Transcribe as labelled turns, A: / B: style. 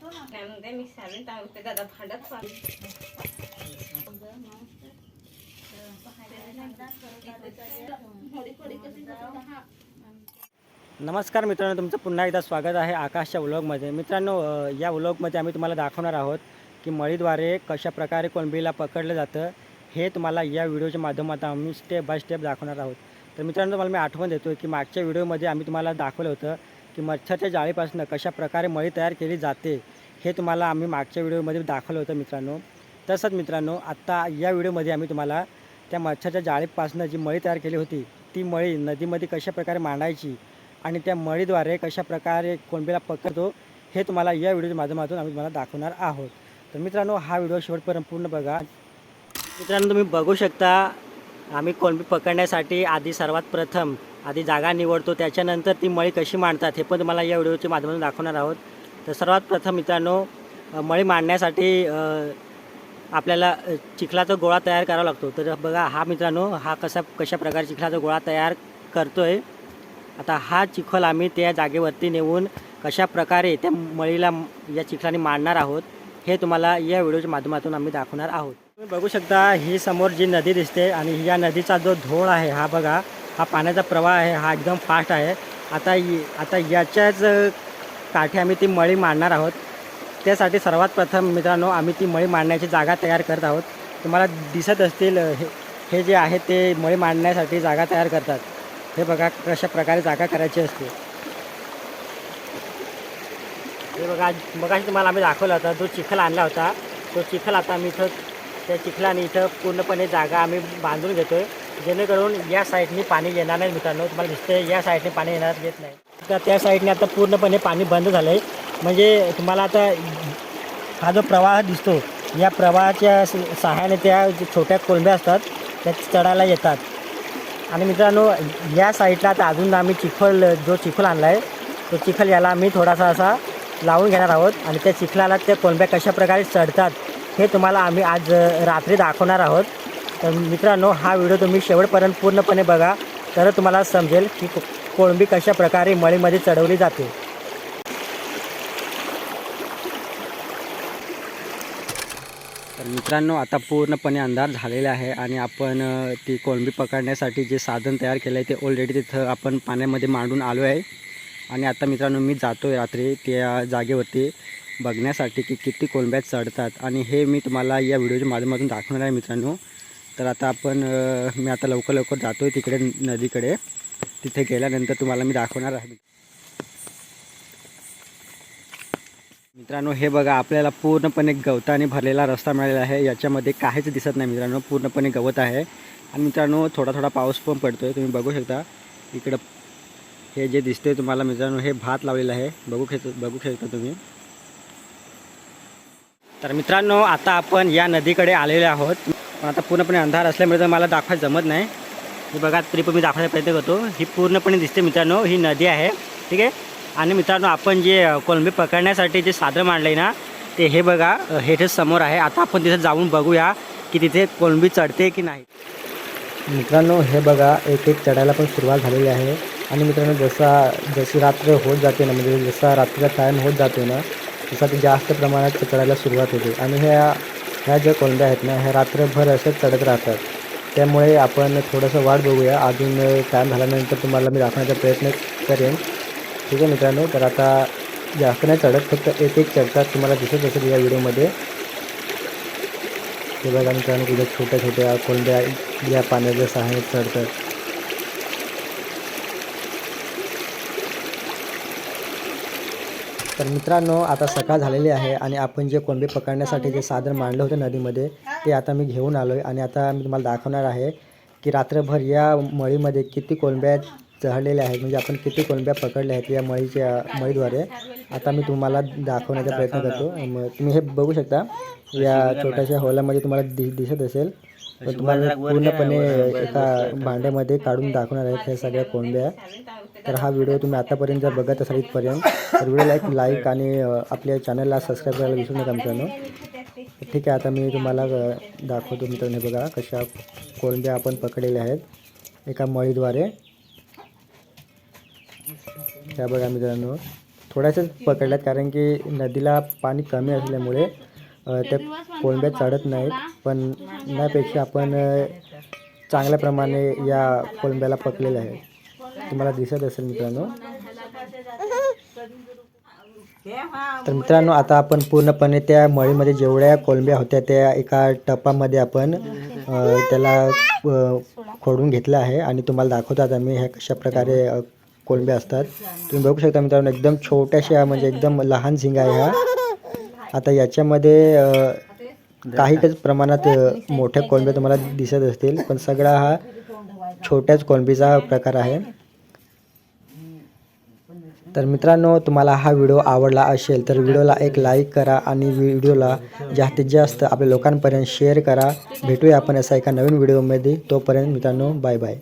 A: त्यामध्ये मी सारण टाकते दादा भांडत
B: नमस्कार मित्रांनो तुमचं पुन्हा एकदा स्वागत आहे आकाशच्या व्लॉगमध्ये मित्रांनो या व्लॉगमध्ये आम्ही तुम्हाला दाखवणार आहोत की मळीद्वारे कशा प्रकारे कोळंबीला पकडलं जातं हे तुम्हाला या व्हिडिओच्या माध्यमातून आम्ही स्टेप बाय स्टेप दाखवणार आहोत. तर मित्रांनो तुम्हाला मी आठवण देतो की मागच्या व्हिडिओमध्ये आम्ही तुम्हाला दाखवलं होतं की मच्छरच्या जाळीपासून कशा प्रकारे मळी तयार केली जाते हे तुम्हाला आम्ही मागच्या व्हिडिओमध्ये दाखवलं होतं मित्रांनो. तसंच मित्रांनो आत्ता या व्हिडिओमध्ये आम्ही तुम्हाला त्या मच्छरच्या जाळीपासून जी मळी तयार केली होती ती मळी नदीमध्ये कशा प्रकारे मांडायची आणि त्या मळीद्वारे कशा प्रकारे कोणबीला पकडतो हे तुम्हाला या व्हिडिओच्या माध्यमातून आम्ही तुम्हाला दाखवणार आहोत. तर मित्रांनो हा व्हिडिओ शेवटपर्यंत पूर्ण बघा. मित्रांनो तुम्ही बघू शकता आम्ही कोणबी पकडण्यासाठी आधी सर्वात प्रथम आधी जागा निवडतो त्याच्यानंतर ती मळी कशी मांडतात हे पण तुम्हाला या व्हिडिओच्या माध्यमातून दाखवणार आहोत. तर सर्वात प्रथम मित्रांनो मळी मांडण्यासाठी आपल्याला चिखलाचा गोळा तयार करावा लागतो. तर बघा हा मित्रांनो हा कसा कशा प्रकारे चिखलाचा गोळा तयार करतो आहे आता हा चिखल आम्ही त्या जागेवरती नेऊन कशा प्रकारे त्या मळीला या चिखलाने मांडणार आहोत हे तुम्हाला या व्हिडिओच्या माध्यमातून आम्ही दाखवणार आहोत. तुम्ही बघू शकता ही समोर जी नदी दिसते आणि या नदीचा जो धोळ आहे हा बघा हा पाण्याचा प्रवाह आहे हा एकदम फास्ट आहे. आता आता याच्याच काठी आम्ही ती मळी मांडणार आहोत. त्यासाठी सर्वात प्रथम मित्रांनो आम्ही ती मळी मांडण्याची जागा तयार करत आहोत. तुम्हाला दिसत असतील हे हे जे आहे ते मळी मांडण्यासाठी जागा तयार करतात. हे बघा कशा प्रकारे जागा करायची असते. हे बघा बघा तुम्हाला आम्ही दाखवला होता जो चिखल आणला होता तो चिखल आता आम्ही इथं त्या चिखलाने इथं पूर्णपणे जागा आम्ही बांधून घेतो आहे जेणेकरून या साईडनी पाणी येणार नाही मित्रांनो. तुम्हाला दिसते या साईडने पाणी येणार येत नाही. तर त्या साईडने आता पूर्णपणे पाणी बंद झालं आहे म्हणजे तुम्हाला आता हा जो प्रवाह दिसतो या प्रवाहाच्या स- सहाय्याने त्या छोट्या कोलंब्या असतात त्या चढायला येतात. आणि मित्रांनो या साईडला आता अजून आम्ही चिखल जो चिखल आणला आहे तो चिखल याला आम्ही थोडासा असा लावून घेणार आहोत. आणि त्या चिखलाला त्या कोलंब्या कशा प्रकारे चढतात हे तुम्हाला आम्ही आज रात्री दाखवणार आहोत. तर मित्रांनो हा व्हिडिओ तुम्ही शेवटपर्यंत पूर्णपणे बघा. तर तुम्हाला समजेल की कोळंबी कशा प्रकारे मळीमध्ये चढवली जाते. तर मित्रांनो आता पूर्णपणे अंधार झालेला आहे आणि आपण ती कोळंबी पकडण्यासाठी जे साधन तयार केलं आहे ते ऑलरेडी तिथं आपण पाण्यामध्ये मांडून आलो आहे. आणि आता मित्रांनो मी जातो आहे रात्री त्या जागेवरती बघण्यासाठी की किती कोळंब्या चढतात. आणि हे मी तुम्हाला या व्हिडिओच्या माध्यमातून दाखवणार आहे मित्रांनो. तर आता आपण मी आता लवकर लवकर जातो आहे तिकडे नदीकडे. तिथे गेल्यानंतर तुम्हाला मी दाखवणार आहे. मित्रांनो हे बघा आपल्याला पूर्णपणे गवताने भरलेला रस्ता मिळालेला आहे. याच्यामध्ये काहीच दिसत नाही मित्रांनो पूर्णपणे गवत आहे. आणि मित्रांनो थोडा थोडा पाऊस पण पडतो आहे तुम्ही बघू शकता. इकडं हे जे दिसते तुम्हाला मित्रांनो हे भात लावलेलं आहे. बघू खेच बघू शकता तुम्ही. तर मित्रांनो आता आपण या नदीकडे आलेले आहोत. पण आता पूर्णपणे अंधार असल्यामुळे तर मला दाखवायला जमत नाही. हे बघा तरी पण मी दाखवायचा प्रयत्न करतो. ही पूर्णपणे दिसते मित्रांनो ही नदी आहे ठीक आहे? आणि मित्रांनो आपण जे कोलंबी कोळंबी पकडण्यासाठी जे साधन मांडलं आहे ना ते हे बघा हे समोर आहे. आता आपण तिथे जाऊन बघूया की तिथे कोळंबी चढते की नाही. मित्रांनो हे बघा एक एक चढायला पण सुरुवात झालेली आहे. आणि मित्रांनो जसा जशी रात्र होत जाते ना म्हणजे जसा रात्रीचा टाईम होत जातो ना तसा ती जास्त प्रमाणात चढायला सुरुवात होते. आणि ह्या ह्या ज्या कोंड्या आहेत ना ह्या रात्रभर असं चढत राहतात. त्यामुळे आपण थोडंसं वाट बघूया. अजून टाईम झाल्यानंतर तुम्हाला मी दाखवण्याचा प्रयत्न करेन. ठीक आहे मित्रांनो तर आता जास्त नाही चढत फक्त एक एक चढतात तुम्हाला दिसत असेल या व्हिडिओमध्ये. हे बघा मित्रांनो कुठे छोट्या छोट्या कोंड्या या पाण्याच्या सहाय्याने चढतात. तर मित्रांनो आता सकाळ झालेली आहे आणि आपण जे कोलंबी पकडण्यासाठी जे साधन मांडलं होतं नदीमध्ये ते आता मी घेऊन आलो आहे आणि आता मी तुम्हाला दाखवणार आहे की रात्रभर या मळीमध्ये किती कोंब्या चढलेल्या आहेत म्हणजे आपण किती कोंब्या पकडल्या आहेत या मळीच्या मळीद्वारे. आता मी तुम्हाला दाखवण्याचा प्रयत्न करतो. मग तुम्ही हे बघू शकता या छोट्याशा हॉलामध्ये तुम्हाला दि दिसत असेल. पण तुम्हाला पूर्णपणे एका भांड्यामध्ये काढून दाखवणार आहेत ह्या सगळ्या कोंब्या तर हा व्हिडिओ तुम्ही आतापर्यंत जर बघत असाल इथपर्यंत तर व्हिडिओला एक लाईक आणि आपल्या चॅनलला सबस्क्राईब करायला विसरू नका मित्रांनो. ठीक आहे आता मी तुम्हाला दाखवतो मित्रांनो बघा कशा कोळंब्या आपण पकडलेल्या आहेत. एका मळीद्वारे. त्या बघा मित्रांनो थोड्याशाच पकडल्यात कारण की नदीला पाणी कमी असल्यामुळे त्या कोळंब्या चढत नाहीत पण त्यापेक्षा आपण अ, चांगल्या प्रमाणे या कोळंब्याला पकडलेल्या आहेत. तुम्हाला दिसत असेल मित्रांनो. तर मित्रांनो आता आपण पूर्णपणे त्या मळीमध्ये जेवढ्या कोलंब्या होत्या त्या एका टपामध्ये आपण त्याला खोडून घेतलं आहे आणि तुम्हाला दाखवतात आम्ही ह्या कशा प्रकारे कोलंब्या असतात. तुम्ही बघू शकता मित्रांनो एकदम छोट्याशा म्हणजे एकदम लहान झिंगा आहे ह्या आता याच्यामध्ये काही प्रमाणात मोठ्या कोलंब्या तुम्हाला दिसत असतील पण सगळा हा छोट्याच कोलंबीचा प्रकार आहे. तर मित्रांनो तुम्हाला हा व्हिडिओ आवडला असेल तर व्हिडिओला एक लाईक करा आणि व्हिडिओला जास्तीत जास्त आपल्या लोकांपर्यंत शेअर करा. भेटूया आपण असा एका नवीन व्हिडिओमध्ये. तोपर्यंत मित्रांनो बाय बाय